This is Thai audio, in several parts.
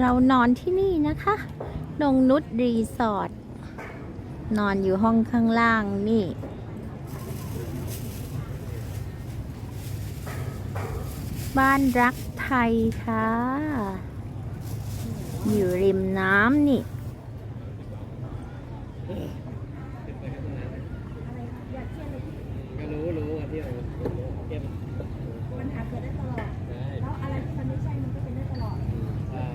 เรานอนที่นี่นะคะนงนุชรีสอร์ทนอนอยู่ห้องข้างล่างนี่ บ้านรักไทยค่ะ อยู่ริมน้ำนี่ก็รู้รู้ว่าที่เราเก็บ ปัญหาเกิดได้ตลอด ได้ แล้วอะไรที่มันไม่ใช่ มันก็เป็นได้ตลอด ใช่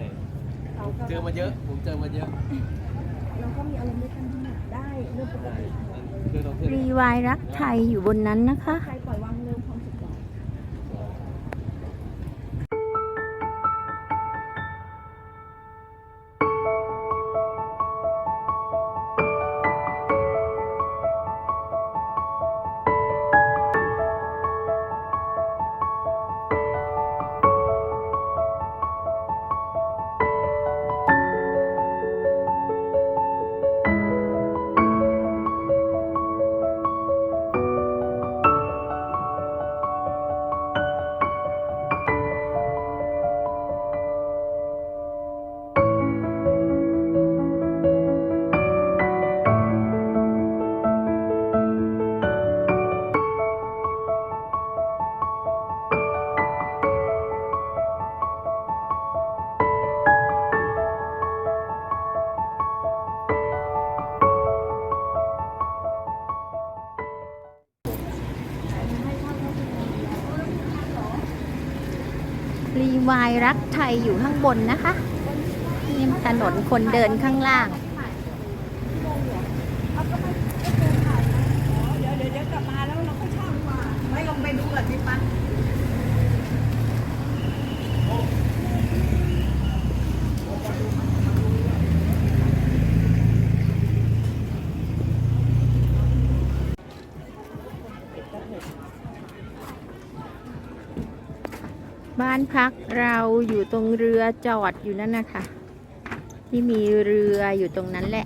เราก็เจอมาเยอะ ผมเจอมาเยอะเราก็มีอารมณ์ด้วยกันทั้งหมดได้เรื่องปกติคือเราขึ้นรีวายรักไทยอยู่บนนั้นนะคะ ใคร รีวายรักไทยอยู่ข้างบนนะคะนี่ถนนคนเดินข้างล่าง เดี๋ยวเดี๋ยวกลับมาแล้วเราก็ชอบกว่าไม่ลงไปดูก่อนดิปัน บ้านพักเราอยู่ตรงเรือจอดอยู่นั่นนะคะ ที่มีเรืออยู่ตรงนั้นแหละ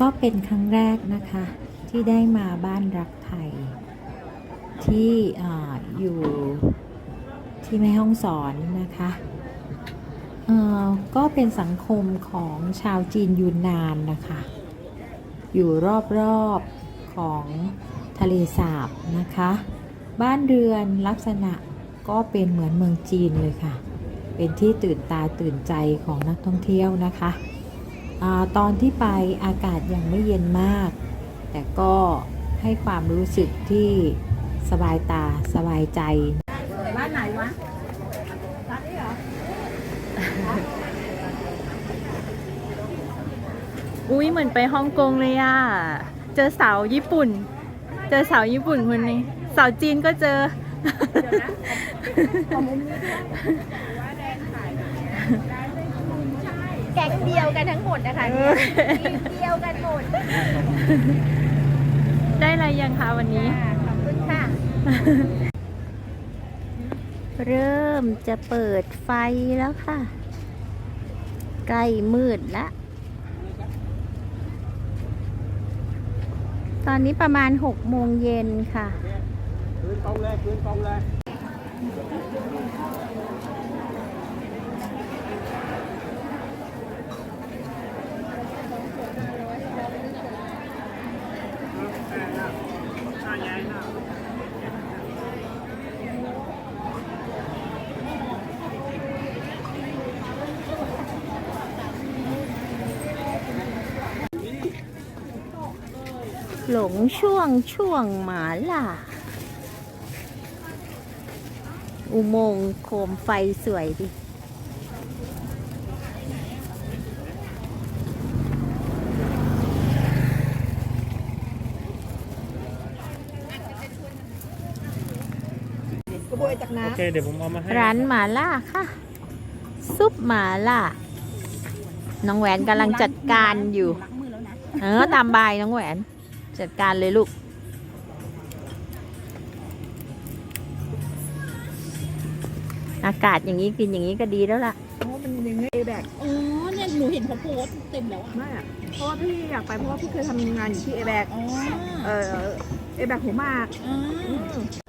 ก็เป็นครั้งแรกนะคะ ที่ได้มาบ้านรักไทย ที่ออยู่ที่แม่ห้องสอนนะคะก็เป็นสังคมของชาวจีนยูนนานนะคะ อยู่รอบๆของ ทะเลสาบนะคะ บ้านเรือนลักษณะก็เป็นเหมือนเมืองจีนเลยค่ะ เป็นที่ตื่นตาตื่นใจของนักท่องเที่ยวนะคะอาตอนที่ไปอากาศยังไม่เย็นมาก แต่ก็ให้ความรู้สึกที่สบายตาสบายใจ บ้านไหนวะร้านนี้เหรออุ้ยเหมือนไปฮ่องกงเลยอะ เจอสาวญี่ปุ่น เจอสาวญี่ปุ่นคนนี้สาวจีนก็เจอเดี๋ยวนะขอมุมนี้ด้วยว่าแดนถ่ายได้ไม่มุมใช่แก๊งเดียวกันทั้งหมดนะคะทีมเดียวกันหมดได้อะไรยังคะวันนี้ ขอบคุณค่ะ เริ่มจะเปิดไฟแล้วค่ะ ใกล้มืดแล้ว ตอนนี้ประมาณ6โมงเย็นค่ะคืนตรงเลยคืนตรงเลย หลงช่วงช่วงหมาล่า อุโมงค์โคมไฟสวยดิ กระบวยจากน้โอเค เดี๋ยวผมเอามาให้ร้านหมาล่าค่ะ ซุปหมาล่า น้องแหวนกำลังจัดการอยู่ำล้างมือแล้วนะเออ ตามบายน้องแหวน จัดการเลยลูก อากาศอย่างนี้กินอย่างนี้ก็ดีแล้วล่ะ เพราะว่ามันยังไงแบกอ๋อเนี่ยหนูเห็นเขาโพสต์เต็มแล้วอะไม่อะเพราะว่าพี่อยากไปเพราะว่าพี่เคยทำงานอยู่ที่เอแบกอ๋อเออเอแบกหัวหมากอ๋ออืม